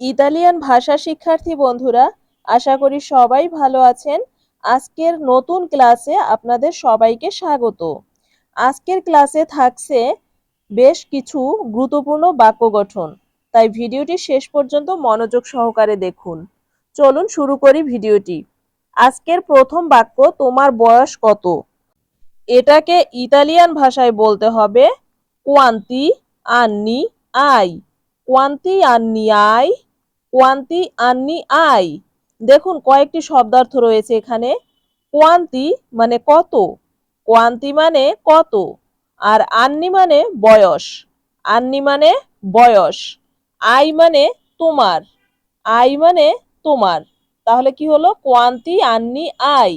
Italian ভাষা শিক্ষার্থী বন্ধুরা, আশা করি সবাই ভালো আছেন। আজকের নতুন ক্লাসে আপনাদের সবাইকে স্বাগত। আজকের ক্লাসে থাকছে বেশ কিছু গুরুত্বপূর্ণ বাক্য গঠন। তাই ভিডিওটি শেষ পর্যন্ত মনোযোগ সহকারে দেখুন। চলুন শুরু করি ভিডিওটি। আজকের প্রথম বাক্য, তোমার বয়স কত? এটাকে ইতালিয়ান ভাষায় বলতে হবে, কোয়ান্তি আন্নি আই। কোয়ান্তি আন্নি আই? কোয়ান্তি আন্নি আই। দেখুন, কয়েকটি শব্দার্থ রয়েছে এখানে। কোয়ান্তি মানে কত? কোয়ান্তি মানে কত? আর আন্নি মানে বয়স। আন্নি মানে বয়স। আই মানে তোমার। আই মানে তোমার। তাহলে কি হলো? কোয়ান্তি আন্নি আই।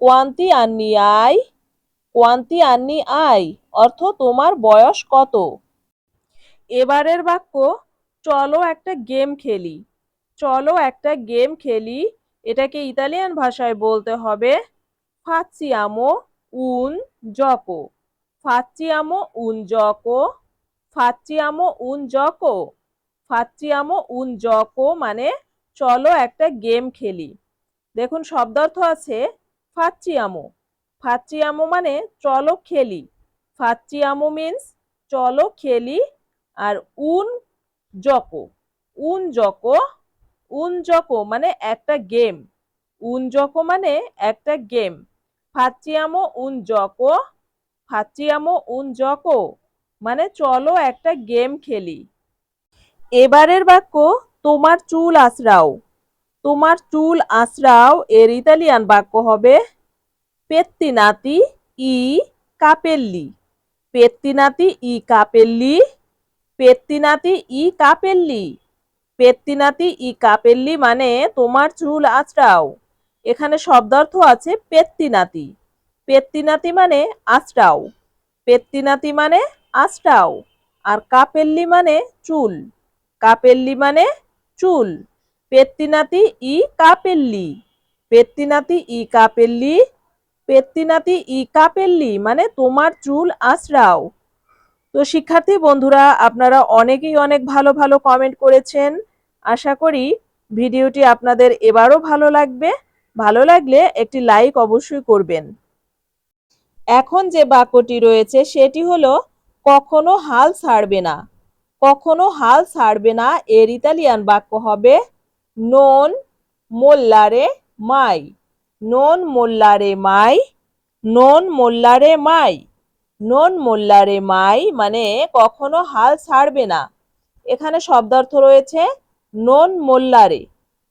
কোয়ান্তি আন্নি আই। কোয়ান্তি আন্নি আই। অর্থ তোমার বয়স কত? এবারের বাক্য চলো একটা গেম খেলি। চলো একটা গেম খেলি। এটাকে ইতালিয়ান ভাষায় বলতে হবে ফাচ্চিয়ামো উন জকো ফাচ্চিয়ামো উন জকো ফাচ্চিয়ামো উন জকো ফাচ্চিয়ামো উন জকো মানে চলো একটা গেম খেলি। দেখুন শব্দার্থ আছে ফাচ্চিয়ামো ফাচ্চিয়ামো মানে চলো খেলি। ফাচ্চিয়ামো মিন্স চলো খেলি। আর উন জকো। উন জকো উন জকো মানে একটা গেম উন জকো মানে একটা গেম ফাচ্চিয়ামো উন জকো, ফাচ্চিয়ামো উন জকো মানে চলো একটা গেম খেলি। এবারের বাক্য, তোমার চুল আঁচড়াও তোমার চুল আঁচড়াও এর ইতালিয়ান বাক্য হবে পেত্তিনাতি ই কাপেল্লি। পেত্তিনাতি ই কাপেল্লি পেত্তিনাতি ই কাপেল্লি। পেত্তিনাতি ই কাপেল্লি মানে তোমার চুল আঁচড়াও। এখানে শব্দার্থ আছে পেত্তিনাতি পেত্তিনাতি মানে আঁচড়াও। পেত্তিনাতি মানে আঁচড়াও। আর কাপেল্লি মানে চুল। কাপেল্লি মানে চুল। পেত্তিনাতি ই কাপেল্লি। পেত্তিনাতি ই কাপেল্লি। পেত্তিনাতি ই কাপেল্লি মানে তোমার চুল আঁচড়াও। তো শিক্ষার্থী বন্ধুরা, আপনারা অনেকেই অনেক ভালো ভালো কমেন্ট করেছেন। আশা করি ভিডিওটি আপনাদের এবারও ভালো লাগবে। ভালো লাগলে একটি লাইক অবশ্যই করবেন। এখন যে বাক্যটি রয়েছে, সেটি হলো, কখনো হাল ছাড়বে না। কখনো হাল ছাড়বে না এর ইতালিয়ান বাক্য হবে নন মোল্লারে মাই নন মোল্লারে মাই নন মোল্লারে মাই নন মোল্লারে মাই মানে কখনো হাল ছাড়বে না। এখানে শব্দার্থ রয়েছে নন মোল্লারে।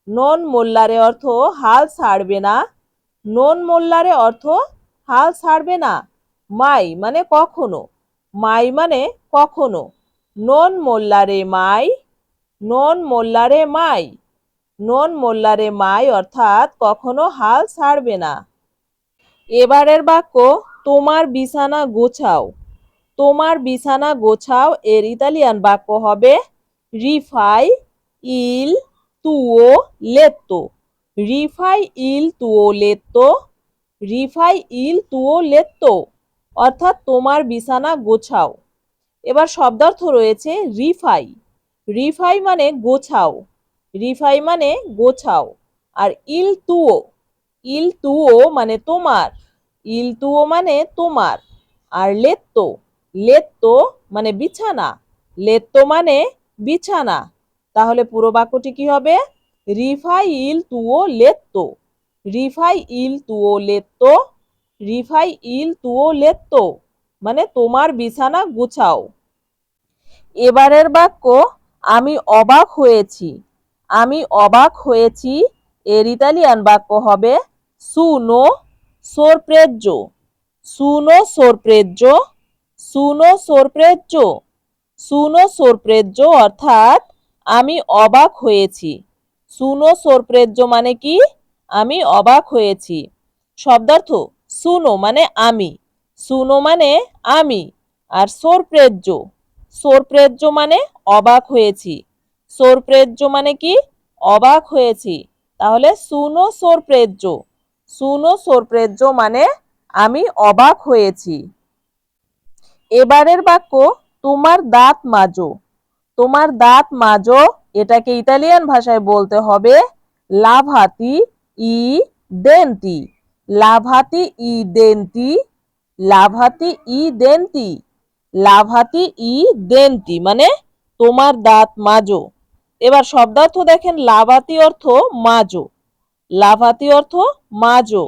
নন মোল্লারে অর্থ হাল ছাড়বে না। নন মোল্লারে অর্থ হাল ছাড়বে না। মাই মানে কখনো। মাই মানে কখনো। নন মোল্লারে মাই, নন মোল্লারে মাই। নন মোল্লারে মাই অর্থাৎ কখনো হাল ছাড়বে না। এবারের বাক্য তোমার বিছানা গোছাও। তোমার বিছানা গোছাও, এর ইতালিয়ান বাক্য হবে রিফাই ইল তুও লেত্তো। রিফাই ইল তুও লেত্তো, রিফাই ইল তুও লেত্তো, অর্থাৎ তোমার বিছানা গোছাও। এবার শব্দার্থ রয়েছে রিফাই। রিফাই মানে গোছাও। রিফাই মানে গোছাও। আর ইল তুও ইল তুও মানে তোমার। ইল তুও মানে তোমার, আর লেত্তো লেত্তো মানে বিছানা, লেত্তো মানে বিছানা। তাহলে পুরো বাক্যটি কি হবে? রিফাই ইল তুও লেত্তো, রিফাই ইল তুও লেত্তো, রিফাই ইল তুও লেত্তো মানে তোমার বিছানা গুছাও। এবারের বাক্য, আমি অবাক হয়েছি, আমি অবাক হয়েছি, এর ইতালিয়ান বাক্য হবে, সুনো সোরপ্রেজ্জো। সুনো সোরপ্রেজ্জো সুনো সোরপ্রেজ্জো সুনো সোরপ্রেজ্জো অর্থাৎ আমি অবাক হয়েছি। সুনো সোরপ্রেজ্জো মানে কি? আমি অবাক হয়েছি। শব্দার্থ সুনো মানে আমি, সুনো মানে আমি, আর সোরপ্রেজ্জো সোরপ্রেজ্জো মানে অবাক হয়েছি। সোরপ্রেজ্জো মানে কি? অবাক হয়েছি। তাহলে সুনো সোরপ্রেজ্জো। সুনো সোরপ্রেজ্জো মানে আমি অবাক হয়েছি। এবারের বাক্য, তোমার দাঁত মাজো। তোমার দাঁত মাজো, এটাকে ইতালিয়ান ভাষায় বলতে হবে, লাভাতি ই দেন্তি। লাভাতি ই দেন্তি, লাভাতি ই দেন্তি, লাভাতি ই দেন্তি মানে তোমার দাঁত মাজো। এবার শব্দার্থ দেখেন, লাভাতি অর্থ মাজো। লাভাতি অর্থ মাজো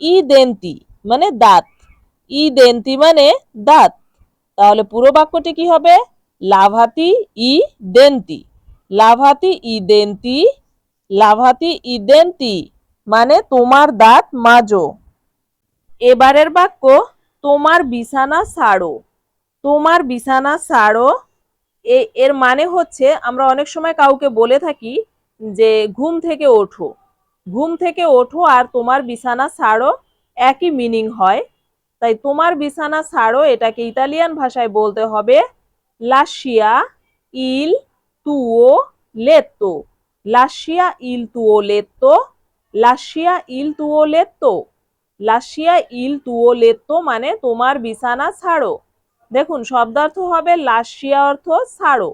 ই দেন্তি মানে দাঁত ই দেন্তি মানে দাঁত। তাহলে পুরো বাক্যটি কি হবে? লাভাতি ই দেন্তি লাভাতি ই দেন্তি লাভাতি ই দেন্তি মানে তোমার দাঁত মাজো। এবারের বাক্য, তোমার বিছানা ছাড়ো তোমার বিছানা এ, এর মানে হচ্ছে, আমরা অনেক সময় কাউকে বলে থাকি যে, ঘুম থেকে ওঠো। ঘুম থেকে ওঠো আর তোমার বিছানা ছাড়ো, একই মিনিং হয়। তাই তোমার বিছানা ছাড়ো, এটাকে ইতালিয়ান ভাষায় বলতে হবে লাশিয়া ইল তুও লেত্তো লাশিয়া ইল তুও লেত্তো লাশিয়া ইল তুও লেত্তো লাশিয়া ইল তুও লেত্তো মানে তোমার বিছানা ছাড়ো। দেখুন, শব্দার্থ হবে লাশিয়া অর্থ ছাড়ো।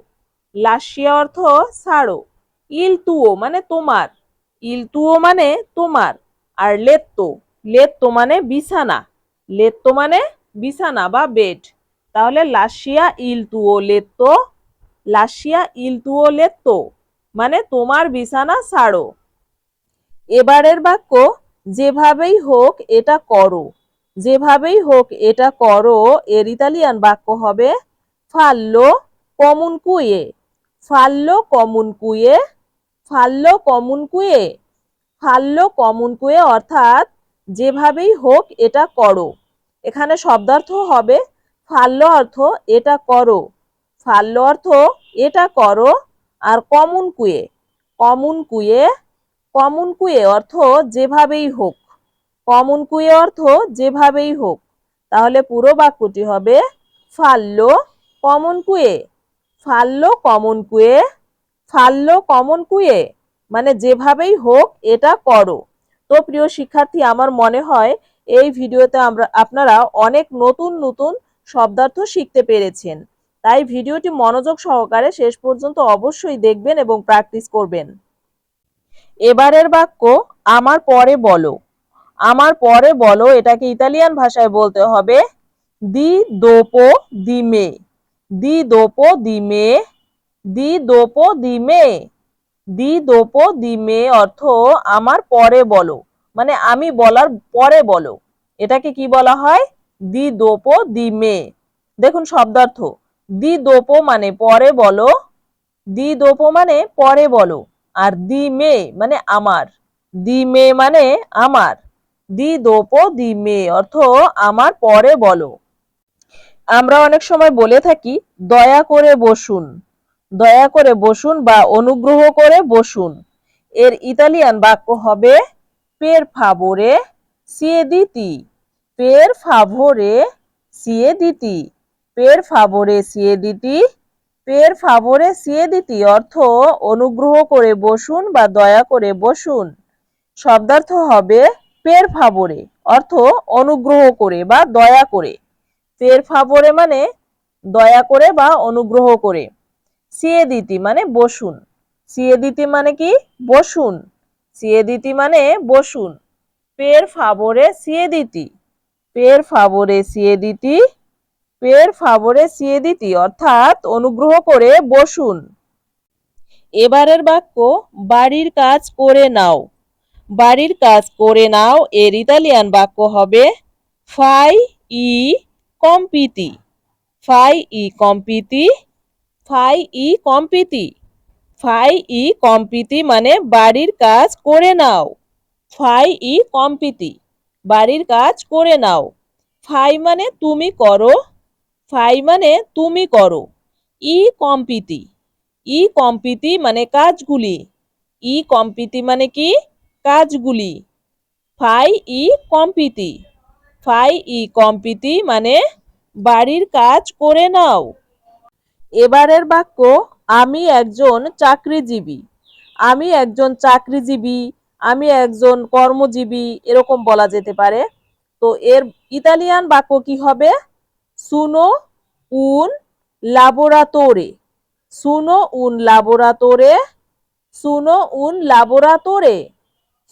লাশিয়া অর্থ ছাড়ো। ইল তুও মানে তোমার। ইল তুও মানে তোমার, আর লেত্তো লেত্তো মানে বিছানা লেত্তো মানে বিছানা বা বেড। তাহলে লাশিয়া ইলতুও লেত্তো লাসিয়া ইল তুও লেত্তো মানে তোমার বিছানা ছাড়ো। এবারের বাক্য, যেভাবেই হোক এটা করো, যেভাবেই হোক এটা করো, এর ইতালিয়ান বাক্য হবে ফাল্লো কমুন কুয়ে ফাল্লো কমুন কুয়ে ফাল্লো কমন কুয়ে ফাল্লো কমন কুয়ে অর্থাৎ যেভাবেই হোক এটা করো। এখানে শব্দার্থ হবে ফাল্লো অর্থ এটা করো। ফাল্লো অর্থ এটা করো আর কমন কুয়ে কমন কুয়ে কমন কুয়ে অর্থ যেভাবেই হোক। কমন কুয়ে অর্থ যেভাবেই হোক। তাহলে পুরো বাক্যটি হবে ফাল্লো কমন কুয়ে ফাল্লো কমন কুয়ে ফাল্লো কমন কুয়ে? মানে যেভাবেই হোক, এটা করো। তো প্রিয় শিক্ষার্থী, আমার মনে হয় এই ভিডিওতে আমরা, আপনারা অনেক নতুন নতুন শব্দার্থ শিখতে পেরেছেন। তাই ভিডিওটি মনোযোগ সহকারে শেষ পর্যন্ত অবশ্যই দেখবেন এবং প্র্যাকটিস করবেন। এবারের বাক্য, আমার পরে বলো। আমার পরে বলো এটাকে ইতালিয়ান ভাষায় বলতে হবে, দি দোপো দি মে। দি দোপো দি মে দি দোপো দি মে। দি দোপো দি মে অর্থ আমার পরে বলো। মানে আমি বলার পরে বলো। এটাকে কি বলা হয়? দি দোপো দি মে। দেখুন শব্দার্থ। দি দোপো মানে পরে বলো। দি দোপো মানে পরে বলো। আর দি মে মানে আমার। দি মে মানে আমার। দি দোপো দি মে অর্থ আমার পরে বলো। আমরা অনেক সময় বলে থাকি, দয়া করে বসুন। দয়া করে বসুন বা অনুগ্রহ করে বসুন। এর ইতালিয়ান বাক্য হবে, পের ফাভোরে সিয়ে দিতি পের ফাভোরে সিয়ে দিতি পের ফাভোরে সিয়ে দিতি পের ফাভোরে সিয়ে দিতি অর্থ অনুগ্রহ করে বসুন বা দয়া করে বসুন। শব্দার্থ হবে, পের ফাভোরে অর্থ অনুগ্রহ করে বা দয়া করে। পের ফাভোরে মানে দয়া করে বা অনুগ্রহ করে। সিয়ে দিতি মানে বসুন। সিয়ে দিতি মানে কি? বসুন। সিয়ে দিতি মানে বসুন। পের ফাবরে সিয়ে দিতি পের ফাবরে সিয়ে দিতি পের ফাবরে সিয়ে দিতি অর্থাৎ অনুগ্রহ করে বসুন। এবারের বাক্য, বাড়ির কাজ করে নাও। বাড়ির কাজ করে নাও এর ইতালিয়ান বাক্য হবে ফাই ই কম্পিতি। ফাই ই কম্পিতি ফাই ই কম্পিতি। ফাই ই কম্পিতি মানে বাড়ির কাজ করে নাও। ফাই ই কম্পিতি, বাড়ির কাজ করে নাও। ফাই মানে তুমি করো, ফাই মানে তুমি করো। ই কম্পিতি ই কম্পিতি মানে কাজগুলি, ই কম্পিতি মানে কি? কাজগুলি। ফাই ই কম্পিতি, ফাই ই কম্পিতি মানে বাড়ির কাজ করে নাও। এবারের বাক্য, আমি একজন চাকরিজীবী। আমি একজন চাকরিজীবী, আমি একজন কর্মজীবী, এরকম বলা যেতে পারে। তো এর ইতালিয়ান বাক্য কি হবে? সুনো উন লাবোরাতোরে সুনো উন লাবোরাতোরে সুনো উন লাবোরাতোরে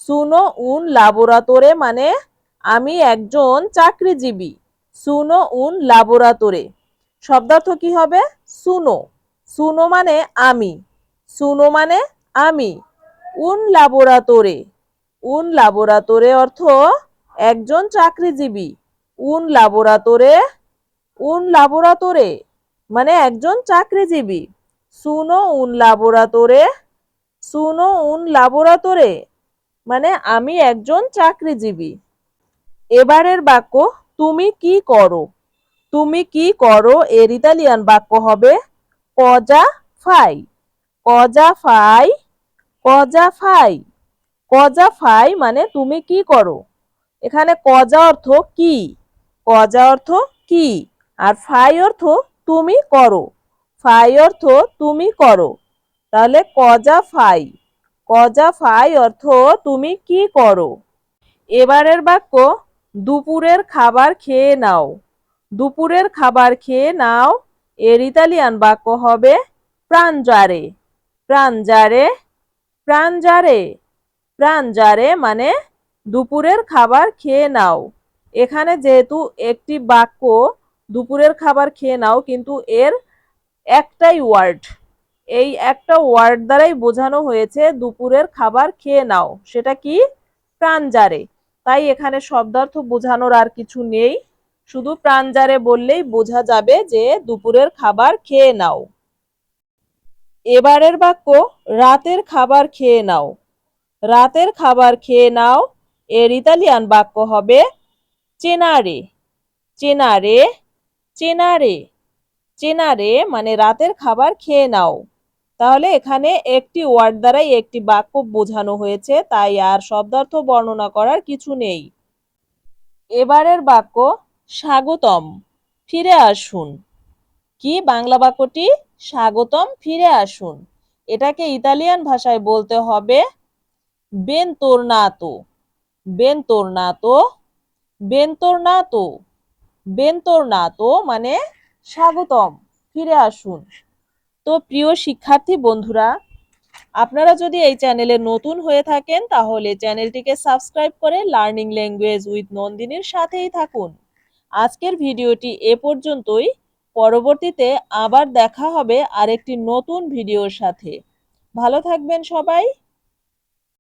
সুনো উন লাবোরাতোরে মানে আমি একজন চাকরিজীবী। সুনো উন লাবোরাতোরে শব্দার্থ কি হবে? সুনো। সুনো মানে আমি। সুনো মানে আমি। উন লাবোরাতোরে উন লাবোরাতোরে অর্থ একজন চাকরিজীবী। উন লাবোরাতোরে উন লাবোরাতোরে মানে একজন চাকরিজীবী। সুনো উন লাবোরাতোরে সুনো উন লাবোরাতোরে মানে আমি একজন চাকরিজীবী। এবারের বাক্য, তুমি কি করো? তুমি কি করো? এর ইতালিয়ান বাক্য হবে কজা ফাই কজা ফাই কজা ফাই কজা ফাই মানে তুমি কি করো? এখানে কজা অর্থ কি? কজা অর্থ কি? আর ফাই অর্থ তুমি করো। ফাই অর্থ তুমি করো। তাহলে কজা ফাই কজা ফাই অর্থ তুমি কি করো? এবারের বাক্য, দুপুরের খাবার খেয়ে নাও। দুপুরের খাবার খেয়ে নাও। এর ইতালিয়ান বাক্য হবে প্রাঞ্জারে। প্রাঞ্জারে প্রাঞ্জারে। প্রাঞ্জারে মানে দুপুরের খাবার খেয়ে নাও। এখানে যেহেতু একটি বাক্য দুপুরের খাবার খেয়ে নাও, কিন্তু এর একটাই ওয়ার্ড। এই একটা ওয়ার্ড দ্বারাই বোঝানো হয়েছে দুপুরের খাবার খেয়ে নাও। সেটা কি? প্রাঞ্জারে। তাই এখানে শব্দার্থ বোঝানোর আর কিছু নেই। শুধু প্রাঞ্জারে বললেই বোঝা যাবে যে দুপুরের খাবার খেয়ে নাও। এবারের বাক্য, রাতের খাবার খেয়ে নাও। রাতের খাবার খেয়ে নাও, এর ইতালিয়ান বাক্য হবে চেনারে। চেনারে চেনারে। চেনারে মানে রাতের খাবার খেয়ে নাও। তাহলে এখানে একটি ওয়ার্ড দ্বারাই একটি বাক্য বোঝানো হয়েছে, তাই আর শব্দার্থ বর্ণনা করার কিছু নেই। এবারের বাক্য স্বাগতম। ফিরে আসুন। কি বাংলা বাক্যটি? স্বাগতম, ফিরে আসুন। এটাকে ইতালিয়ান ভাষায় বলতে হবে বেনতোরনাতো। বেনতোরনাতো বেনতোরনাতো বেনতোরনাতো মানে স্বাগতম, ফিরে আসুন। তো প্রিয় শিক্ষার্থী বন্ধুরা, আপনারা যদি এই চ্যানেলে নতুন হয়ে থাকেন, তাহলে চ্যানেলটিকে সাবস্ক্রাইব করে লার্নিং ল্যাঙ্গুয়েজ উইথ নন্দিনীর সাথেই থাকুন। আজকের ভিডিওটি এ পর্যন্তই। পরবর্তীতে আবার দেখা হবে আরেকটি নতুন ভিডিওর সাথে। ভালো থাকবেন সবাই।